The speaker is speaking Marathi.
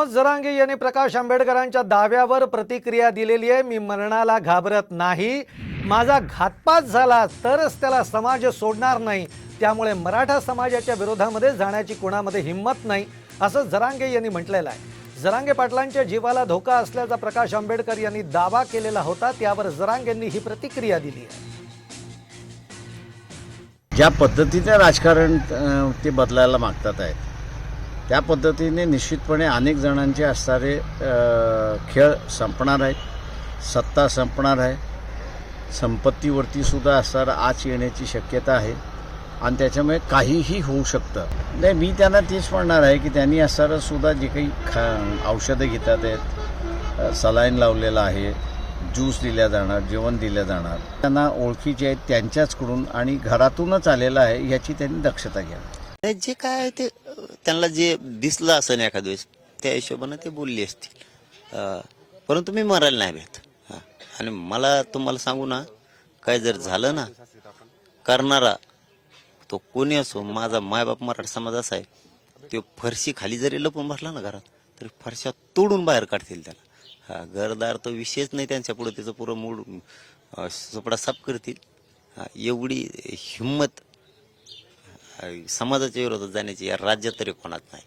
मनोज जरांगे यांनी प्रकाश आंबेडकरांच्या दाव्यावर प्रतिक्रिया दिलेली आहे. मी मरणाला घाबरत नाही. माझा घातपात झाला तरच त्याला समाज सोडणार नाही. त्यामुळे मराठा समाजाच्या विरोधामध्ये जाण्याची कोणामध्ये हिंमत नाही असं जरांगे यांनी म्हटलेलं आहे. जरांगे पाटलांच्या जीवाला धोका असल्याचा प्रकाश आंबेडकर यांनी दावा केलेला होता त्यावर जरांगेंनी ही प्रतिक्रिया दिली आहे. ज्या पद्धतीने राजकारण ते बदलायला मागतात आहेत त्या पद्धतीने निश्चितपणे अनेक जणांचे असणारे खेळ संपणार आहेत. सत्ता संपणार आहे. संपत्तीवरती सुद्धा असणारा आच येण्याची शक्यता आहे. आणि त्याच्यामुळे काहीही होऊ शकतं. नाही मी त्यांना तेच म्हणणार आहे की त्यांनी असणारं सुद्धा जे काही खा औषधं घेतात आहेत सलाईन लावलेलं आहे ज्यूस दिल्या जाणार जेवण दिलं जाणार. त्यांना ओळखीचे आहेत त्यांच्याचकडून आणि घरातूनच आलेलं आहे याची त्यांनी दक्षता घ्यावी. जे काय ते त्यांना जे दिसलं असं एखाद्या वेळेस त्या हिशोबानं ते बोलली असतील. परंतु मी मरायला नाही भेट आणि मला तुम्हाला सांगू ना काय जर झालं ना करणारा तो कोणी असो माझा मायबाप मराठा समाज असा आहे तो फरशी खाली जरी लपून बसला ना घरात तरी फरशा तोडून बाहेर काढतील त्याला. हा घरदार तो विषयच नाही त्यांच्या पुढे त्याचं पुरं मूड अं, सुपडा साफ करतील. एवढी हिंमत समाजाच्या विरोधात जाण्याची या राज्यात तरी कोणात नाही.